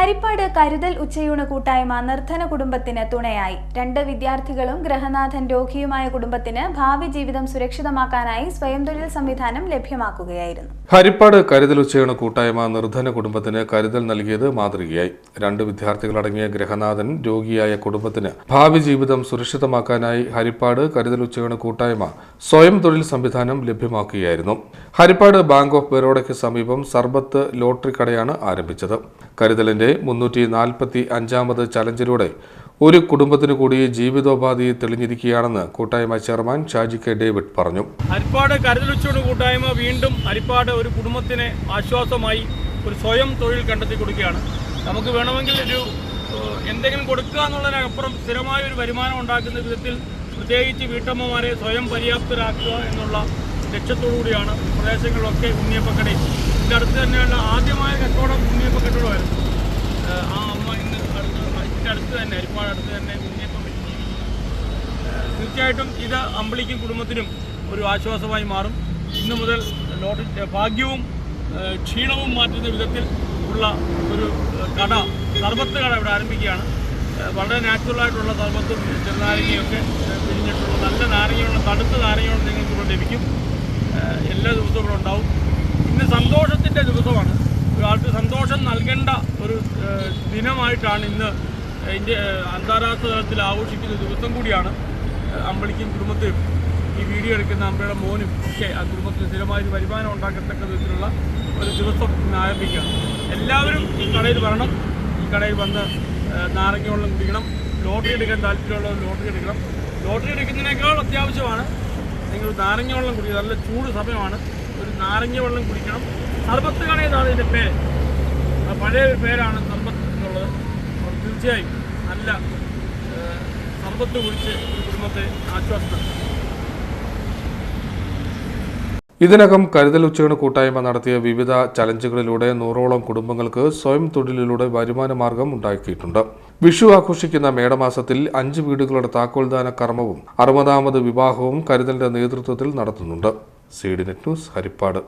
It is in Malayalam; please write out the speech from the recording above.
ഹരിപ്പാട് കരുതൽ ഉച്ചയൂണ് കൂട്ടായ്മ നിർധന കുടുംബത്തിന് തുണയായി. രണ്ട് വിദ്യാർത്ഥികളും ഗ്രഹനാഥൻ രോഗിയുമായ കുടുംബത്തിന് ഭാവി ജീവിതം സുരക്ഷിതമാക്കാനായി സ്വയം തൊഴിൽ സംവിധാനം ലഭ്യമാക്കുകയായിരുന്നു. ഹരിപ്പാട് കരുതൽ ഉച്ചയൂണ് കൂട്ടായ്മ നിർധന കുടുംബത്തിന് കരുതൽ നൽകിയത് മാതൃകയായി. രണ്ട് വിദ്യാർത്ഥികളടങ്ങിയ ഗ്രഹനാഥൻ രോഗിയായ കുടുംബത്തിന് ഭാവി ജീവിതം സുരക്ഷിതമാക്കാനായി ഹരിപ്പാട് കരുതൽ ഉച്ചയൂണ് കൂട്ടായ്മ സ്വയം തൊഴിൽ സംവിധാനം ലഭ്യമാക്കുകയായിരുന്നു. ഹരിപ്പാട് ബാങ്ക് ഓഫ് ബറോഡയ്ക്ക് സമീപം സർബത്ത് ലോട്ടറി കടയാണ് ആരംഭിച്ചത്. കരുതലിന്റെ മുന്നൂറ്റി നാൽപ്പത്തി അഞ്ചാമത് ചലഞ്ചിലൂടെ ഒരു കുടുംബത്തിനു കൂടി ജീവിതോപാധി തെളിഞ്ഞിരിക്കുകയാണെന്ന് കൂട്ടായ്മ ചെയർമാൻ ഷാജി കെ ഡേവിഡ് പറഞ്ഞു. ഹരിപ്പാട് കരുതലുച്ചോട് കൂട്ടായ്മ വീണ്ടും അരിപ്പാട് ഒരു കുടുംബത്തിന് ആശ്വാസമായി ഒരു സ്വയം തൊഴിൽ കണ്ടെത്തി കൊടുക്കുകയാണ്. നമുക്ക് വേണമെങ്കിൽ ഒരു എന്തെങ്കിലും കൊടുക്കുക എന്നുള്ളതിനപ്പുറം സ്ഥിരമായ ഒരു വരുമാനം ഉണ്ടാക്കുന്ന വിധത്തിൽ പ്രത്യേകിച്ച് വീട്ടമ്മമാരെ സ്വയം പര്യാപ്തരാക്കുക എന്നുള്ള ലക്ഷ്യത്തോടു കൂടിയാണ് പ്രദേശങ്ങളിലൊക്കെ ഉണ്ണിയപ്പക്കടയിൽ ഇതിന്റെ അടുത്ത് തന്നെയുള്ള ആദ്യമായ കച്ചവടം ഉണ്ണിയപ്പക്കച്ചവടമായിരുന്നു ഏഹ്, ആ അമ്മ ഇന്ന് അടുത്ത് ഇതിന്റെ അടുത്ത് തന്നെ ഹരിപ്പാട് അടുത്ത് തന്നെ ഉണ്ണിയപ്പം വെച്ച് ജീവിക്കുന്നു തീർച്ചയായിട്ടും ഇത് അമ്പളിക്കും കുടുംബത്തിനും ഒരു ആശ്വാസമായി മാറും. ഇന്നു മുതൽ ഭാഗ്യവും ക്ഷീണവും മാറ്റുന്ന വിധത്തിൽ ഉള്ള ഒരു കട സർബത്ത് കട ഇവിടെ ആരംഭിക്കുകയാണ്. വളരെ നാച്ചുറലായിട്ടുള്ള സർബത്തും ചെറുനാരങ്ങയൊക്കെ പിരിഞ്ഞിട്ടുള്ള നല്ല നാരങ്ങയുള്ള തണുത്ത നാരങ്ങയോട് നിങ്ങൾക്ക് ഇവിടെ ലഭിക്കും. എല്ലാ ദിവസവും ഇവിടെ ഉണ്ടാവും. ഇന്ന് സന്തോഷത്തിന്റെ ദിവസമാണ്. ഒരാൾക്ക് സന്തോഷം നൽകേണ്ട ഒരു ദിനമായിട്ടാണ് ഇന്ന് ഇന്ത്യ അന്താരാഷ്ട്ര തലത്തിൽ ആഘോഷിക്കുന്ന ദിവസം കൂടിയാണ്. അമ്പളിക്കും കുടുംബത്തിനും ഈ വീഡിയോ എടുക്കുന്ന അമ്പയുടെ മോനും ഒക്കെ ആ കുടുംബത്തിന് സ്ഥിരമായ ഒരു വരുമാനം ഉണ്ടാക്കത്തക്ക വിധത്തിലുള്ള ഒരു ദിവസം ആരംഭിക്കുകയാണ് എല്ലാവരും ഈ കടയിൽ വരണം. ഈ കടയിൽ വന്ന് നാരങ്ങ വെള്ളം കുടിക്കണം ലോട്ടറി എടുക്കാൻ താല്പര്യമുള്ളവർ ലോട്ടറി എടുക്കണം. ലോട്ടറി എടുക്കുന്നതിനേക്കാൾ അത്യാവശ്യമാണ്. നിങ്ങൾ നാരങ്ങ വെള്ളം കുടിക്കുക. നല്ല ചൂട് സമയമാണ്. ഒരു നാരങ്ങ വെള്ളം കുടിക്കണം. സർബത്ത് കട ഇതിന്റെ പേര്. പഴയ ഒരു പേരാണ് സർബത്ത് എന്നുള്ളത്. തീർച്ചയായും നല്ല സർബത്ത് കുടിച്ച് കുടുംബത്തെ ആശ്വാസം ഇതിനകം കരുതൽ ഉച്ചകണ കൂട്ടായ്മ നടത്തിയ വിവിധ ചലഞ്ചുകളിലൂടെ നൂറോളം കുടുംബങ്ങൾക്ക് സ്വയം തൊഴിലിലൂടെ വരുമാന മാർഗം ഉണ്ടാക്കിയിട്ടുണ്ട്. വിഷു ആഘോഷിക്കുന്ന മേടമാസത്തിൽ അഞ്ച് വീടുകളുടെ താക്കോൽദാന കർമ്മവും അറുപതാമത് വിവാഹവും കരുതലിന്റെ നേതൃത്വത്തിൽ നടത്തുന്നുണ്ട്. Seed net news Harippad.